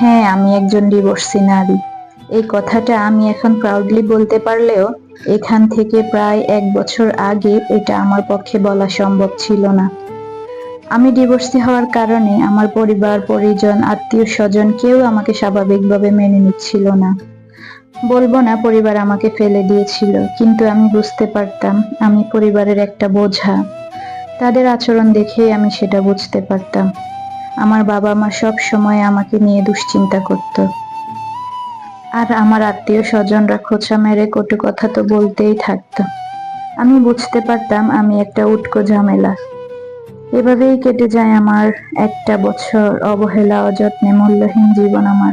হ্যাঁ আমি একজন ডিভোর্সি নারী। এই কথাটা আমি এখন প্রাউডলি বলতে পারলেও এখান থেকে প্রায় এক বছর আগে এটা আমার পক্ষে বলা সম্ভব ছিল না। আমি ডিভোর্সি হওয়ার কারণে আমার পরিবার, পরিজন আত্মীয় স্বজন কেউ আমাকে স্বাভাবিকভাবে মেনে নিচ্ছিল না। বলব না পরিবার আমাকে ফেলে দিয়েছিল, কিন্তু আমি বুঝতে পারতাম আমি পরিবারের একটা বোঝা। তাদের আচরণ দেখেই আমি সেটা বুঝতে পারতাম। আমার বাবা মা সব সময় আমাকে নিয়ে দুশ্চিন্তা করত। আর আমার আত্মীয় স্বজনরা খোঁচা মেরে কটু কথা তো বলতেই থাকতো। আমি বুঝতে পারতাম আমি একটা উটকো ঝামেলা। এভাবেই কেটে যায় আমার একটা বছর অবহেলা, অযত্নে মূল্যহীন জীবন আমার।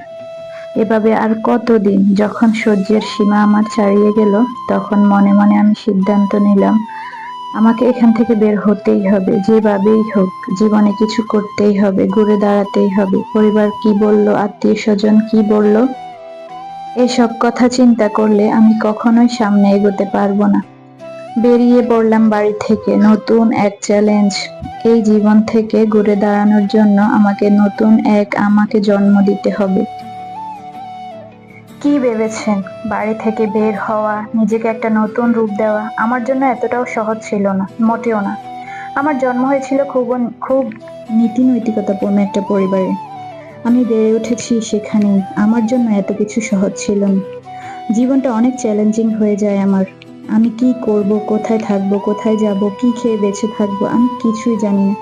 এভাবে আর কতদিন যখন সহ্যের সীমা আমার ছাড়িয়ে গেল, তখন মনে মনে আমি সিদ্ধান্ত নিলাম আমাকে এখান থেকে বের হতেই হবে, যেভাবেই হোক। জীবনে কিছু করতেই হবে, ঘুরে দাঁড়াতেই হবে। পরিবার কি বলল আত্মীয় স্বজন কি বলল? এসব কথা চিন্তা করলে আমি কখনোই সামনে এগোতে পারব না। বেরিয়ে পড়লাম বাড়ি থেকে, নতুন এক চ্যালেঞ্জ। এই জীবন থেকে ঘুরে দাঁড়ানোর জন্য আমাকে নতুন এক আমাকে জন্ম দিতে হবে। কি ভেবেছেন? বাড়ি থেকে বের হওয়া, নিজেকে একটা নতুন রূপ দেওয়া আমার জন্য এতটাও সহজ ছিল না, মোটেও না। আমার জন্ম হয়েছিল খুব খুব নীতি নৈতিকতাপূর্ণ একটা পরিবারে। আমি বেড়ে উঠেছি সেখানে, আমার জন্য এত কিছু সহজ ছিল না। জীবনটা অনেক চ্যালেঞ্জিং হয়ে যায় আমার। আমি কি করব, কোথায় থাকব, কোথায় যাব, কি খেয়ে বেঁচে থাকব, আমি কিছুই জানি না।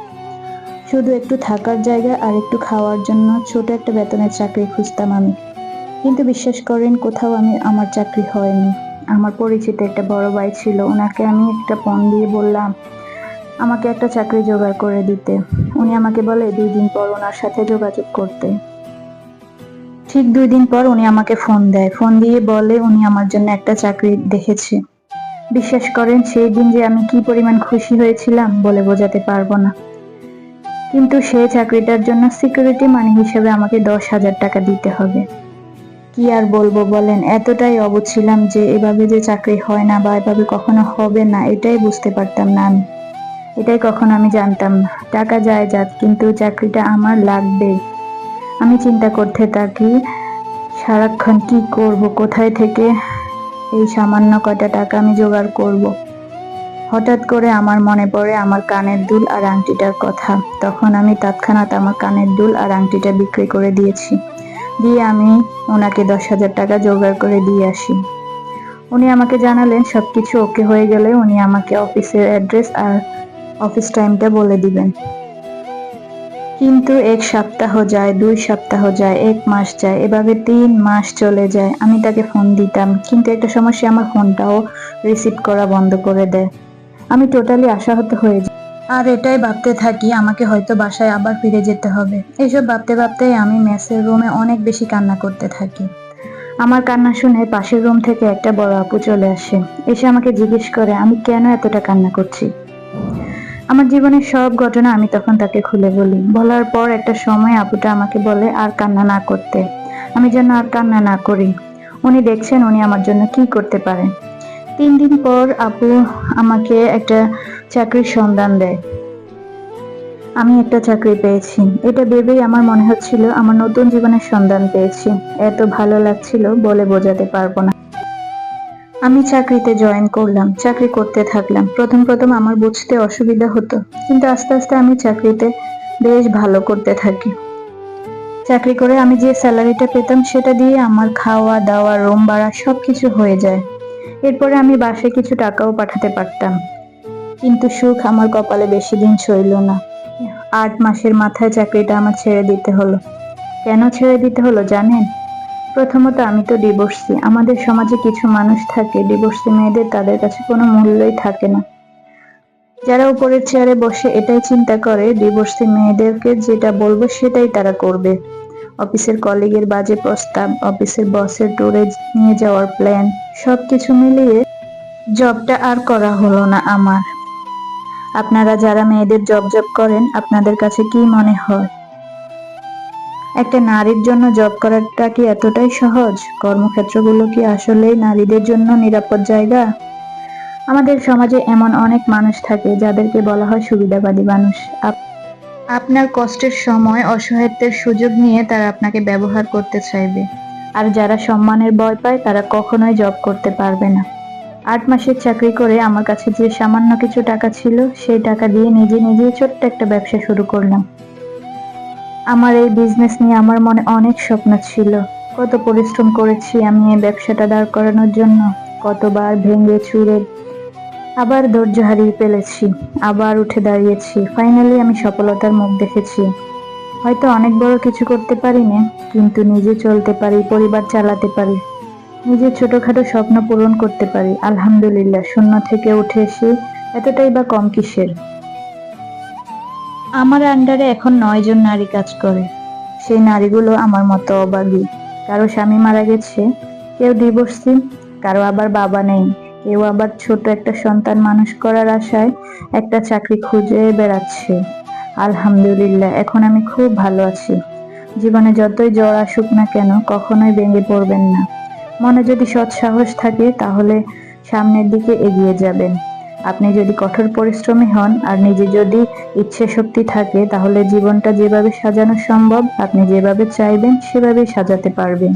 শুধু একটু থাকার জায়গা আর একটু খাওয়ার জন্য ছোট একটা বেতনের চাকরি খুঁজতাম আমি। কিন্তু বিশ্বাস করেন, কোথাও আমি আমার চাকরি হয়নি। আমার পরিচিত একটা বড় ভাই ছিল, ওনাকে আমি একটা ফোন দিয়ে বললাম, আমাকে একটা চাকরি জোগাড় করে দিতে। উনি আমাকে বলে, দুই দিন পর ওনার সাথে যোগাযোগ করতে। ঠিক দুই দিন পর উনি আমাকে ফোন দেয়। ফোন দিয়ে বলে, উনি আমার জন্য একটা চাকরি দেখেছে। বিশ্বাস করেন, সেই দিন যে আমি কি পরিমাণ খুশি হয়েছিলাম, বলে বোঝাতে পারব না। কিন্তু সেই চাকরিটার জন্য সিকিউরিটি মানি হিসেবে আমাকে দশ হাজার টাকা দিতে হবে। কি আর বলব বলেন? এতটাই অবুঝ ছিলাম যে এভাবে যে চাকরি হয় না বা এভাবে কখনো হবে না, এটাই বুঝতে পারতাম না আমি। এটাই কখনো আমি জানতাম না। টাকা যায় যাক, কিন্তু চাকরিটা আমার লাগবে। আমি চিন্তা করতে থাকি, সারাক্ষণ কি করব, কোথায় থেকে এই সামান্য কয়টা টাকা আমি জোগাড় করব। হঠাৎ করে আমার মনে পড়ে আমার কানের দুল আর আংটিটার কথা। তখন আমি তৎক্ষণাৎ আমার কানের দুল আর আংটিটা বিক্রি করে দিয়েছি। দিয়ে আমি ওনাকে দশ হাজার টাকা জোগাড় করে দিয়ে আসি। উনি আমাকে জানালেন সবকিছু ওকে হয়ে গেলে উনি আমাকে অফিসের অ্যাড্রেস আর অফিস টাইমটা বলে দিবেন। কিন্তু এক সপ্তাহ যায়, দুই সপ্তাহ যায়, এক মাস যায়, এভাবে তিন মাস চলে যায়। আমি তাকে ফোন দিতাম, কিন্তু একটা সমস্যা, আমার ফোনটাও রিসিভ করা বন্ধ করে দেয়। আমি টোটালি আশাহত হয়ে যাই। আর এটাই ভাবতে থাকি, আমাকে হয়তো বাসায় আবার ফিরে যেতে হবে। এসব ভাবতে ভাবতেই আমি মেসের রুমে অনেক বেশি কান্না করতে থাকি। আমার কান্না শুনে পাশের রুম থেকে একটা বড় আপু চলে আসে। এসে আমাকে জিজ্ঞেস করে, আমি কেন এতটা কান্না করছি? আমার জীবনের সব ঘটনা আমি তখন তাকে খুলে বলি। বলার পর একটা সময় আপুটা আমাকে বলে, আর কান্না না করতে। আমি যেন আর কান্না না করি। উনি দেখছেন উনি আমার জন্য কি করতে পারেন তিন দিন পর আপু আমাকে একটা চাকরির সন্ধান দেয়। আমি একটা চাকরি পেয়েছি। এটা ভেবেই আমার মনে হচ্ছিল আমার নতুন জীবনের সন্ধান পেয়েছি। এত ভালো লাগছিল বলে বোঝাতে পারব না। আমি চাকরিতে জয়েন করলাম, চাকরি করতে থাকলাম। প্রথম প্রথম আমার বুঝতে অসুবিধা হতো, কিন্তু আস্তে আস্তে আমি চাকরিতে বেশ ভালো করতে থাকি। চাকরি করে আমি যে স্যালারিটা পেতাম সেটা দিয়ে আমার খাওয়া, দাওয়া, রুম ভাড়া সবকিছু হয়ে যায়। এরপরে আমি বাসায় কিছু টাকাও পাঠাতে পারতাম। কিন্তু সুখ আমার কপালে বেশি দিন সইল না। আট মাসের মাথায় চাকরিটা আমার ছেড়ে দিতে হলো। কেন ছেড়ে দিতে হলো জানেন? প্রথমত আমি তো ডিভোর্সি আমাদের সমাজে কিছু মানুষ থাকে ডিভোর্সি মেয়েদের তাদের কাছে কোনো মূল্যই থাকে না। যারা উপরের চেয়ারে বসে এটাই চিন্তা করে ডিভোর্সি মেয়েদেরকে যেটা বলব সেটাই তারা করবে। অফিসের কলিগের বাজে প্রস্তাব, অফিসের বসের ট্যুরে নিয়ে যাওয়ার প্ল্যান সবকিছু মিলিয়ে জবটা আর করা হলো না আমার। আপনারা যারা মেয়েদের জব জব করেন, আপনাদের কাছে কি মনে হয়? একটা নারীর জন্য জব করাটা কি এতটাই সহজ? কর্মক্ষেত্রগুলো কি আসলেই নারীদের জন্য নিরাপদ জায়গা? আমাদের সমাজে এমন অনেক মানুষ থাকে যাদেরকে বলা হয় সুবিধাবাদী মানুষ। আপ- আপনার কষ্টের সময়, অসহায়ত্বের সুযোগ নিয়ে তারা আপনাকে ব্যবহার করতে চাইবে। আর যারা সম্মানের ভয় পায়, তারা কখনোই জব করতে পারবে না। আট মাসের চাকরি করে আমার কাছে যে সামান্য কিছু টাকা ছিল, সেই টাকা দিয়ে নিজে নিজেই ছোট্ট একটা ব্যবসা শুরু করলাম। আমার এই বিজনেস নিয়ে আমার মনে অনেক স্বপ্ন ছিল। কত পরিশ্রম করেছি আমি এই ব্যবসাটা দাঁড় করানোর জন্য, কতবার ভেঙে চুরে আবার ধৈর্য হারিয়ে ফেলেছি, আবার উঠে দাঁড়িয়েছি ফাইনালি আমি সফলতার মুখ দেখেছি। হয়তো অনেক বড় কিছু করতে পারি না কিন্তু নিজে চলতে পারি, পরিবার চালাতে পারি। নিজের ছোটখাটো স্বপ্ন পূরণ করতে পারি। আলহামদুলিল্লাহ, শূন্য থেকে উঠে এসে এতটাই বা কম কিসের? আমার আন্ডারে এখন নয় জন নারী কাজ করে। সেই নারীগুলো আমার মতো অবাগী। কারও স্বামী মারা গেছে, কেউ ডিভোর্সি, কারও আবার বাবা নেই। কেউ আবার ছোট একটা সন্তান মানুষ করার আশায় একটা চাকরি খুঁজে বেড়াচ্ছে। আলহামদুলিল্লাহ, এখন আমি খুব ভালো আছি। জীবনে যতই জ্বর আসুক না কেন, কখনোই ভেঙে পড়বেন না। মনে যদি সৎ সাহস থাকে, তাহলে সামনের দিকে এগিয়ে যাবেন। আপনি যদি কঠোর পরিশ্রমী হন আর নিজে যদি ইচ্ছে শক্তি থাকে, তাহলে জীবনটা যেভাবে সাজানো সম্ভব, আপনি যেভাবে চাইবেন, সেভাবেই সাজাতে পারবেন।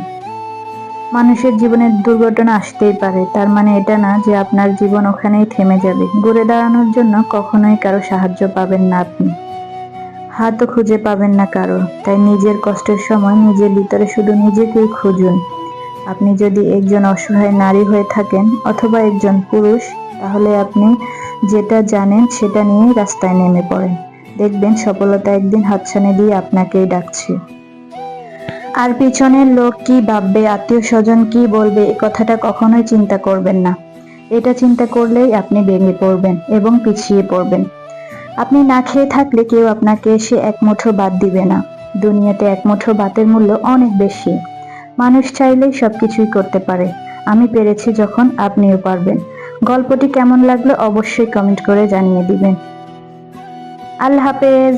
মানুষের জীবনে দুর্ঘটনা আসতেই পারে, তার মানে এটা না যে আপনার জীবন ওখানেই থেমে যাবে। ঘুরে দাঁড়ানোর জন্য কখনোই কারও সাহায্য পাবেন না আপনি। হাতও খুঁজে পাবেন না কারও। তাই নিজের কষ্টের সময় নিজের ভিতরে শুধু নিজেকেই খুঁজুন। আপনি যদি একজন অসহায় নারী হয়ে থাকেন অথবা একজন পুরুষ, তাহলে আপনি যেটা জানেন সেটা নিয়েই রাস্তায় নেমে পড়েন। দেখবেন সফলতা একদিন হাতছানি দিয়ে আপনাকেই ডাকছে। আর পিছনের লোক কি ভাববে আত্মীয় স্বজন কি বলবে এই কথাটা কখনোই চিন্তা করবেন না। এটা চিন্তা করলেই আপনি ভেঙে পড়বেন এবং পিছিয়ে পড়বেন। আপনি না খেয়ে থাকলে কেউ আপনাকে এসে এক মুঠো বাদ দিবে না। দুনিয়াতে এক মুঠো ভাতের মূল্য অনেক বেশি। মানুষ চাইলেই সবকিছুই করতে পারে। আমি পেরেছি যখন আপনিও পারবেন। গল্পটি কেমন লাগল অবশ্যই কমেন্ট করে জানিয়ে দিবেন। আল্লাহ হাফেজ।